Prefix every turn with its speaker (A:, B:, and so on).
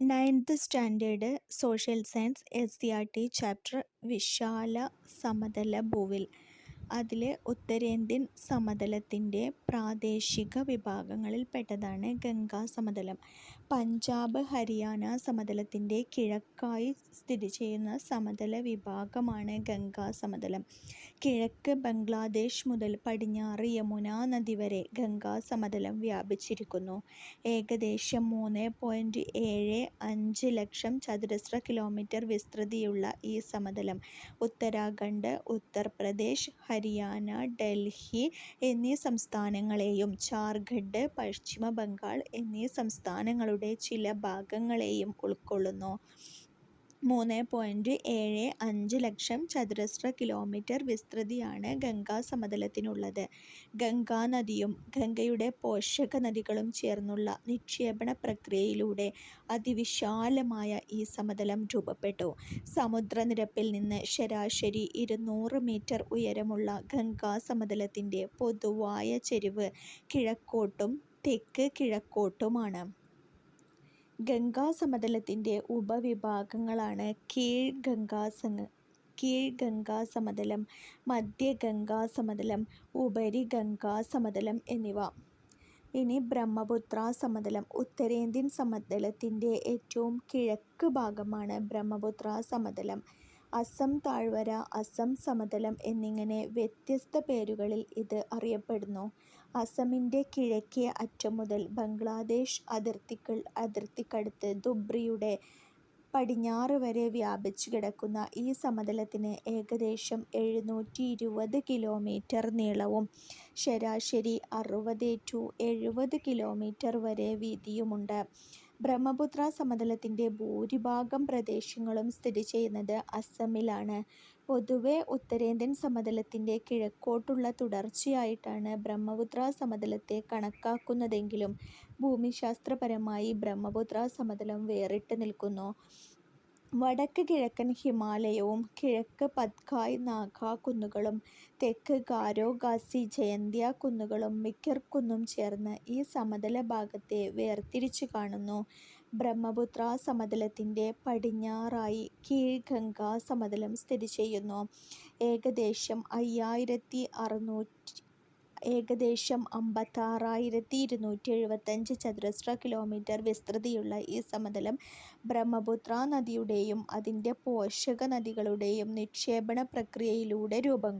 A: Ninth standard social science S C R T chapter വിശാല സമതല ഭൂവിൽ അതിലെ ഉത്തരേന്ത്യൻ സമതലത്തിന്റെ പ്രാദേശിക വിഭാഗങ്ങളിൽപ്പെട്ടതാണ് ഗംഗാ സമതലം. പഞ്ചാബ് ഹരിയാന സമതലത്തിന്റെ കിഴക്കായി സ്ഥിതി ചെയ്യുന്ന സമതല വിഭാഗമാണ് ഗംഗാ സമതലം. കിഴക്ക് ബംഗ്ലാദേശ് മുതൽ പടിഞ്ഞാറ് യമുന നദി വരെ ഗംഗാ സമതലം വ്യാപിച്ചിരിക്കുന്നു. ഏകദേശം മൂന്ന് പോയിന്റ് ഏഴ് അഞ്ച് ലക്ഷം ചതുരശ്ര കിലോമീറ്റർ വിസ്തൃതിയുള്ള ഈ സമതലം ഉത്തരാഖണ്ഡ് ഉത്തർപ്രദേശ് ഹരിയാന ഡൽഹി എന്നീ സംസ്ഥാനങ്ങളെയും ജാർഖണ്ഡ് പശ്ചിമ ബംഗാൾ എന്നീ സംസ്ഥാനങ്ങളുടെ ചില ഭാഗങ്ങളെയും ഉൾക്കൊള്ളുന്നു. മൂന്ന് പോയിന്റ് ഏഴ് അഞ്ച് ലക്ഷം ചതുരശ്ര കിലോമീറ്റർ വിസ്തൃതിയാണ് ഗംഗാ സമതലത്തിനുള്ളത്. ഗംഗാനദിയും ഗംഗയുടെ പോഷക നദികളും ചേർന്നുള്ള നിക്ഷേപണ പ്രക്രിയയിലൂടെ അതിവിശാലമായ ഈ സമതലം രൂപപ്പെട്ടു. സമുദ്രനിരപ്പിൽ നിന്ന് ശരാശരി ഇരുന്നൂറ് മീറ്റർ ഉയരമുള്ള ഗംഗാ സമതലത്തിന്റെ പൊതുവായ ചെരിവ് കിഴക്കോട്ടും തെക്ക് കിഴക്കോട്ടുമാണ്. ഗംഗാ സമതലത്തിന്റെ ഉപവിഭാഗങ്ങളാണ് കീഴ് ഗംഗാ സംഗ കീഴ് ഗംഗാ സമതലം മധ്യ ഗംഗാ സമതലം ഉപരി ഗംഗാ സമതലം എന്നിവ. ഇനി ബ്രഹ്മപുത്ര സമതലം ഉത്തരേന്ത്യൻ സമതലത്തിന്റെ ഏറ്റവും കിഴക്ക് ഭാഗമാണ് ബ്രഹ്മപുത്ര സമതലം അസം താഴ്വര അസം സമതലം എന്നിങ്ങനെ വ്യത്യസ്ത പേരുകളിൽ ഇത് അറിയപ്പെടുന്നു. അസമിന്റെ കിഴക്കേ അറ്റം മുതൽ ബംഗ്ലാദേശ് അതിർത്തിക്കടുത്ത് ധുബ്രിയുടെ പടിഞ്ഞാറ് വരെ വ്യാപിച്ചു കിടക്കുന്ന ഈ സമതലത്തിന് ഏകദേശം എഴുന്നൂറ്റി ഇരുപത് കിലോമീറ്റർ നീളവും ശരാശരി അറുപത് ടു എഴുപത് കിലോമീറ്റർ വരെ വീതിയുമുണ്ട്. ബ്രഹ്മപുത്ര സമതലത്തിന്റെ ഭൂരിഭാഗം പ്രദേശങ്ങളും സ്ഥിതി ചെയ്യുന്നത് അസമിലാണ്. പൊതുവെ ഉത്തരേന്ത്യൻ സമതലത്തിന്റെ കിഴക്കോട്ടുള്ള തുടർച്ചയായിട്ടാണ് ബ്രഹ്മപുത്ര സമതലത്തെ കണക്കാക്കുന്നതെങ്കിലും ഭൂമിശാസ്ത്രപരമായി ബ്രഹ്മപുത്ര സമതലം വേറിട്ട് നിൽക്കുന്നു. വടക്ക് കിഴക്കൻ ഹിമാലയവും കിഴക്ക് പത്കായ് നാഗ കുന്നുകളും തെക്ക് ഗാരോ ഖാസി ജയന്തിയ കുന്നുകളും മിക്കിർ കുന്നും ചേർന്ന് ഈ സമതല ഭാഗത്തെ വേർതിരിച്ചു കാണുന്നു. ബ്രഹ്മപുത്ര സമതലത്തിന്റെ പടിഞ്ഞാറായി കീഴ് ഗംഗാ സമതലം സ്ഥിതി ചെയ്യുന്നു. ഏകദേശം അയ്യായിരത്തി അറുന്നൂറ്റി ഏകദേശം അമ്പത്താറായിരത്തി ഇരുന്നൂറ്റി എഴുപത്തഞ്ച് ചതുരശ്ര കിലോമീറ്റർ വിസ്തൃതിയുള്ള ഈ സമതലം ബ്രഹ്മപുത്ര നദിയുടെയും അതിന്റെ പോഷക നദികളുടെയും നിക്ഷേപണ പ്രക്രിയയിലൂടെ രൂപം